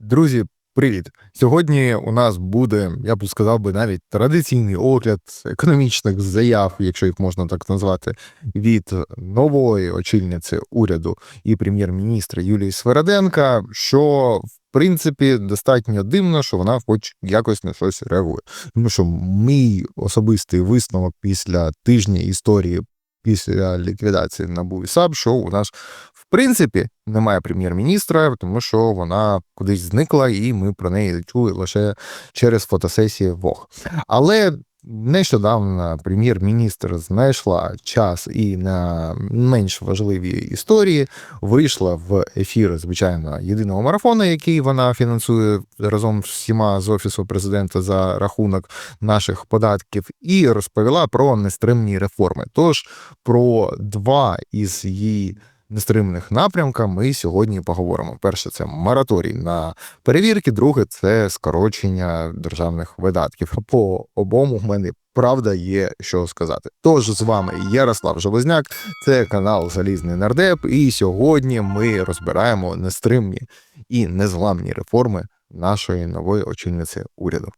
Друзі, привіт! Сьогодні у нас буде, я б сказав би, навіть традиційний огляд економічних заяв, якщо їх можна так назвати, від нової очільниці уряду і прем'єр-міністра Юлії Свереденка, що в принципі достатньо дивно, що вона хоч якось на щось реагує. Тому що мій особистий висновок після тижня історії. Після ліквідації НАБУ і САП, що у нас в принципі немає прем'єр-міністра, тому що вона кудись зникла, і ми про неї чули лише через фотосесії ВОГ. Але нещодавно прем'єр-міністр знайшла час і на менш важливі історії вийшла в ефір, звичайно, єдиного марафону, який вона фінансує разом з всіма з офісу президента за рахунок наших податків, і розповіла про нестримні реформи. Тож про два із її нестримних напрямка ми сьогодні поговоримо. Перше, це мораторій на перевірки, друге це скорочення державних видатків. По обому в мене правда є що сказати. Тож з вами Ярослав Железняк, це канал Залізний Нардеп, і сьогодні ми розбираємо нестримні і незламні реформи нашої нової очільниці уряду.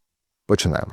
Починаємо.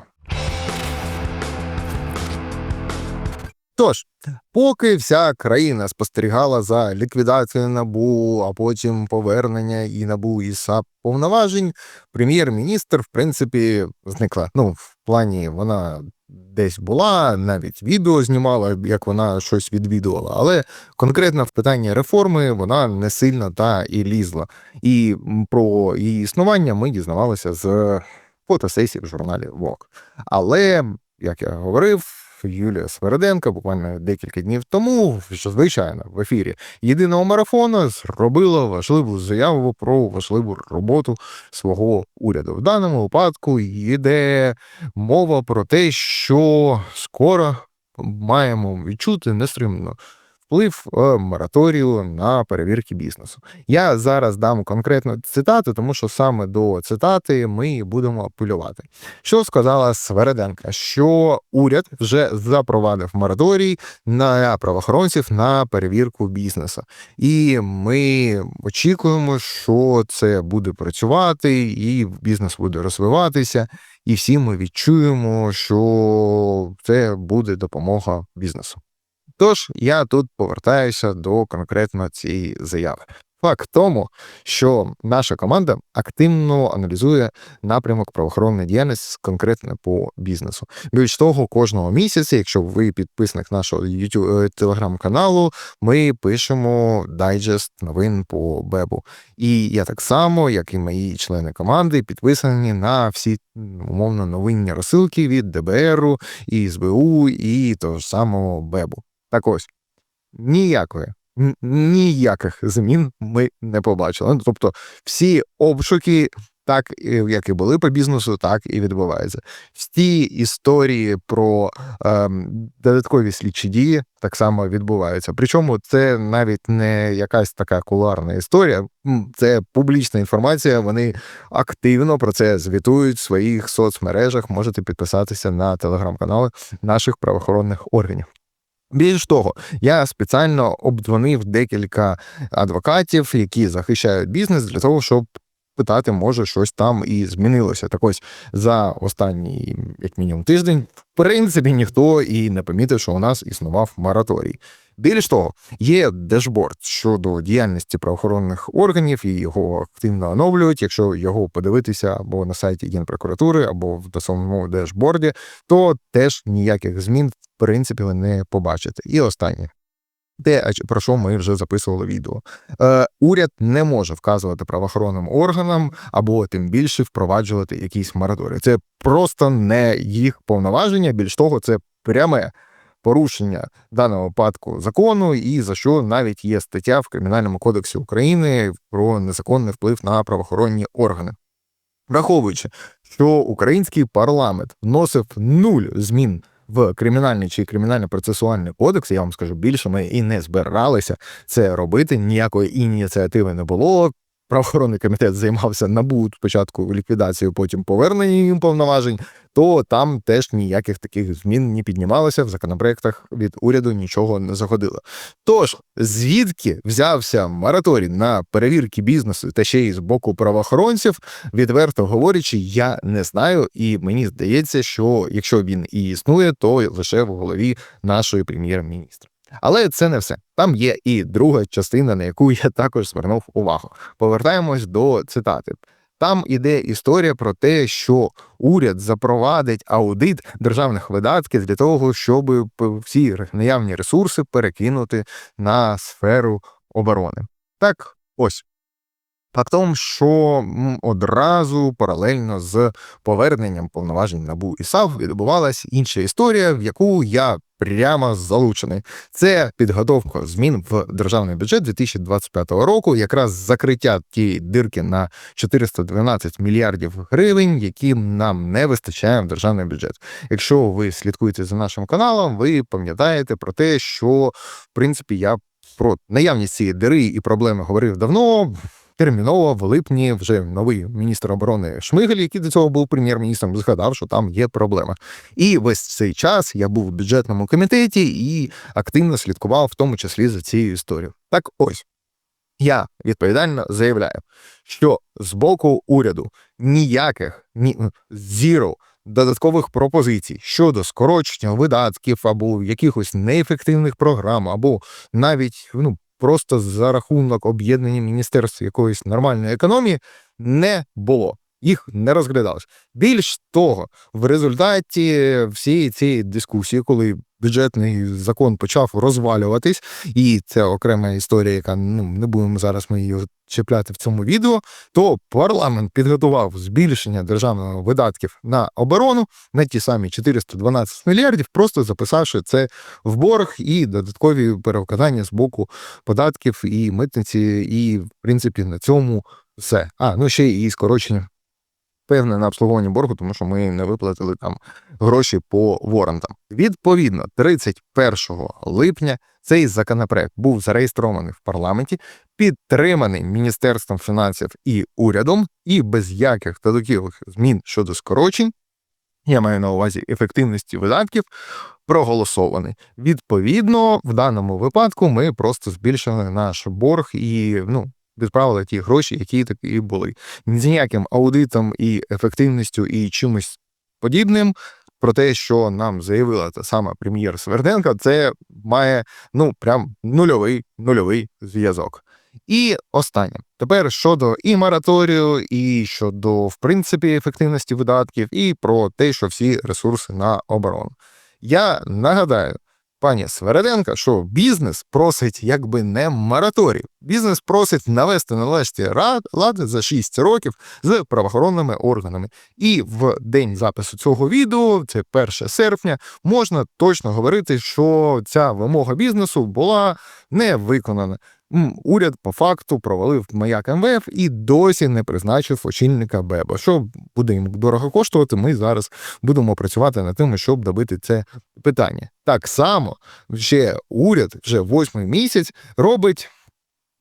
Тож, поки вся країна спостерігала за ліквідацією набу, а потім повернення і набу і САП повноважень, прем'єр-міністр, в принципі, зникла. Ну, в плані вона десь була, навіть відео знімала, як вона щось відвідувала. Але конкретно в питанні реформи вона не сильно та і лізла. І про її існування ми дізнавалися з фотосесії в журналі ВОК. Але, як я говорив, Юлія Свереденка буквально декілька днів тому, що звичайно в ефірі єдиного марафону зробила важливу заяву про важливу роботу свого уряду. В даному випадку йде мова про те, що скоро маємо відчути нестримно вплив е, мораторію на перевірки бізнесу. Я зараз дам конкретну цитату, тому що саме до цитати ми будемо апелювати. Що сказала Свереденка? Що уряд вже запровадив мораторій на правоохоронців на перевірку бізнесу, і ми очікуємо, що це буде працювати, і бізнес буде розвиватися. І всі ми відчуємо, що це буде допомога бізнесу. Тож я тут повертаюся до конкретно цієї заяви. Факт тому, що наша команда активно аналізує напрямок правоохоронної діяльності конкретно по бізнесу. Більш того, кожного місяця, якщо ви підписник нашого YouTube телеграм-каналу, ми пишемо дайджест новин по Бебу. І я так само, як і мої члени команди, підписані на всі умовно новинні розсилки від ДБРу, і СБУ, і того ж самого Бебу. Так ось ніякої, ніяких змін ми не побачили. Ну, тобто, всі обшуки, так як і були по бізнесу, так і відбуваються. Всі історії про ем, додаткові слідчі дії так само відбуваються. Причому це навіть не якась така куларна історія, це публічна інформація. Вони активно про це звітують в своїх соцмережах. Можете підписатися на телеграм-канали наших правоохоронних органів. Більш того, я спеціально обдзвонив декілька адвокатів, які захищають бізнес, для того, щоб питати, може щось там і змінилося. Так ось за останній, як мінімум, тиждень, в принципі, ніхто і не помітив, що у нас існував мораторій. Більш того, є дешборд щодо діяльності правоохоронних органів і його активно оновлюють. Якщо його подивитися або на сайті Генпрокуратури, або в самому дешборді, то теж ніяких змін в принципі не побачите. І останнє. Те, про що ми вже записували відео. Е, Уряд не може вказувати правоохоронним органам або тим більше впроваджувати якісь мораторії. Це просто не їх повноваження. Більш того, це пряме порушення даного випадку закону, і за що навіть є стаття в Кримінальному кодексі України про незаконний вплив на правоохоронні органи. Враховуючи, що український парламент вносив нуль змін в кримінальний чи кримінально-процесуальний кодекс, я вам скажу більше, ми і не збиралися це робити. Ніякої ініціативи не було. Правоохоронний комітет займався набу спочатку ліквідацією, потім поверненням їм повноважень, то там теж ніяких таких змін не піднімалося в законопроектах від уряду нічого не заходило. Тож звідки взявся мораторій на перевірки бізнесу та ще й з боку правоохоронців, відверто говорячи, я не знаю, і мені здається, що якщо він і існує, то лише в голові нашої прем'єр-міністра. Але це не все. Там є і друга частина, на яку я також звернув увагу. Повертаємось до цитати. Там іде історія про те, що уряд запровадить аудит державних видатків для того, щоб всі наявні ресурси перекинути на сферу оборони. Так, ось. Фактом, що одразу паралельно з поверненням повноважень НАБУ і САВ відбувалась інша історія, в яку я прямо залучений. Це підготовка змін в державний бюджет 2025 року, якраз закриття тієї дирки на 412 мільярдів гривень, які нам не вистачає в державний бюджет. Якщо ви слідкуєте за нашим каналом, ви пам'ятаєте про те, що в принципі я про наявність цієї дири і проблеми говорив давно терміново в липні вже новий міністр оборони Шмигель, який до цього був прем'єр-міністром, згадав, що там є проблема. І весь цей час я був в бюджетному комітеті і активно слідкував, в тому числі за цією історією. Так ось. Я відповідально заявляю, що з боку уряду ніяких ні зіро додаткових пропозицій щодо скорочення видатків або якихось неефективних програм, або навіть ну просто за рахунок об'єднання міністерств якоїсь нормальної економії не було. Їх не розглядалось. Більш того, в результаті всієї цієї дискусії, коли бюджетний закон почав розвалюватись, і це окрема історія, яка ну не будемо зараз ми її чіпляти в цьому відео, то парламент підготував збільшення державних видатків на оборону на ті самі 412 мільярдів, просто записавши це в борг і додаткові перевказання з боку податків і митниці, і в принципі на цьому все. А ну ще і скорочення певне на обслуговування боргу, тому що ми не виплатили там гроші по ворантам. Відповідно, 31 липня цей законопроект був зареєстрований в парламенті, підтриманий Міністерством фінансів і урядом, і без яких додаткових змін щодо скорочень. Я маю на увазі ефективності видатків, проголосований. Відповідно, в даному випадку ми просто збільшили наш борг і ну відправили ті гроші, які такі були. Ні з ніяким аудитом і ефективністю і чимось подібним. Про те, що нам заявила та сама прем'єр Сверденка, це має ну прям нульовий нульовий зв'язок. І останнє тепер щодо і мораторію, і щодо в принципі ефективності видатків, і про те, що всі ресурси на оборону. Я нагадаю, пані Свереденка, що бізнес просить якби не мораторій. Бізнес просить навести належні лади за 6 років з правоохоронними органами. І в день запису цього відео, це 1 серпня, можна точно говорити, що ця вимога бізнесу була не виконана уряд по факту провалив маяк МВФ і досі не призначив очільника БЕБа. Що буде їм дорого коштувати, ми зараз будемо працювати над тим, щоб добити це питання. Так само ще уряд вже восьмий місяць робить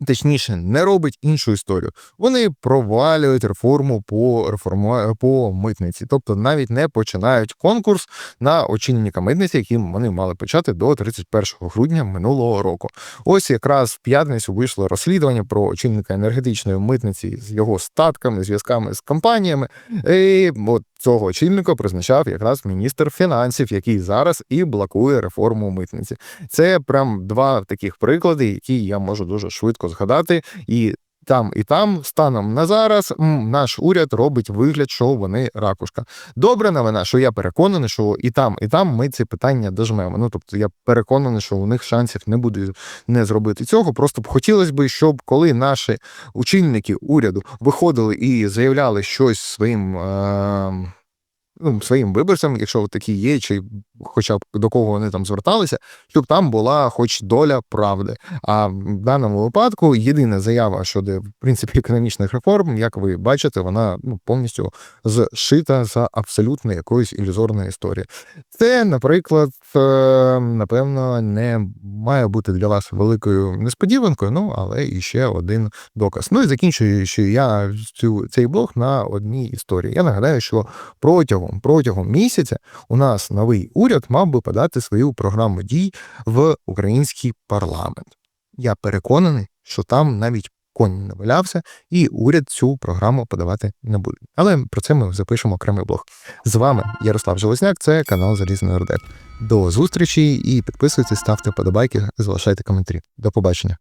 точніше, не робить іншу історію. Вони провалюють реформу по реформу по митниці, тобто навіть не починають конкурс на очільника митниці, яким вони мали почати до 31 грудня минулого року. Ось якраз в п'ятницю вийшло розслідування про очільника енергетичної митниці з його статками, зв'язками з компаніями. І от цього очільника призначав якраз міністр фінансів, який зараз і блокує реформу митниці. Це прям два таких приклади, які я можу дуже швидко згадати. І там і там, станом на зараз, наш уряд робить вигляд, що вони ракушка. Добре новина, що я переконаний, що і там, і там ми ці питання дожмемо. Ну тобто я переконаний, що у них шансів не буде не зробити цього. Просто б хотілося б, щоб коли наші очільники уряду виходили і заявляли щось своїм. Е своїм виборцям, якщо такі є, чи хоча б до кого вони там зверталися, щоб там була хоч доля правди. А в даному випадку єдина заява щодо в принципі економічних реформ, як ви бачите, вона ну, повністю зшита за абсолютно якоюсь ілюзорною історією. Це, наприклад, е, напевно, не має бути для вас великою несподіванкою, ну але і ще один доказ. Ну і закінчуючи я цю цей блог на одній історії. Я нагадаю, що протягом протягом місяця у нас новий уряд мав би подати свою програму дій в український парламент. Я переконаний, що там навіть конь не валявся, і уряд цю програму подавати не буде. Але про це ми запишемо окремий блог. З вами Ярослав Железняк, це канал Залізний Ордек. До зустрічі і підписуйтесь, ставте подобайки, залишайте коментарі. До побачення.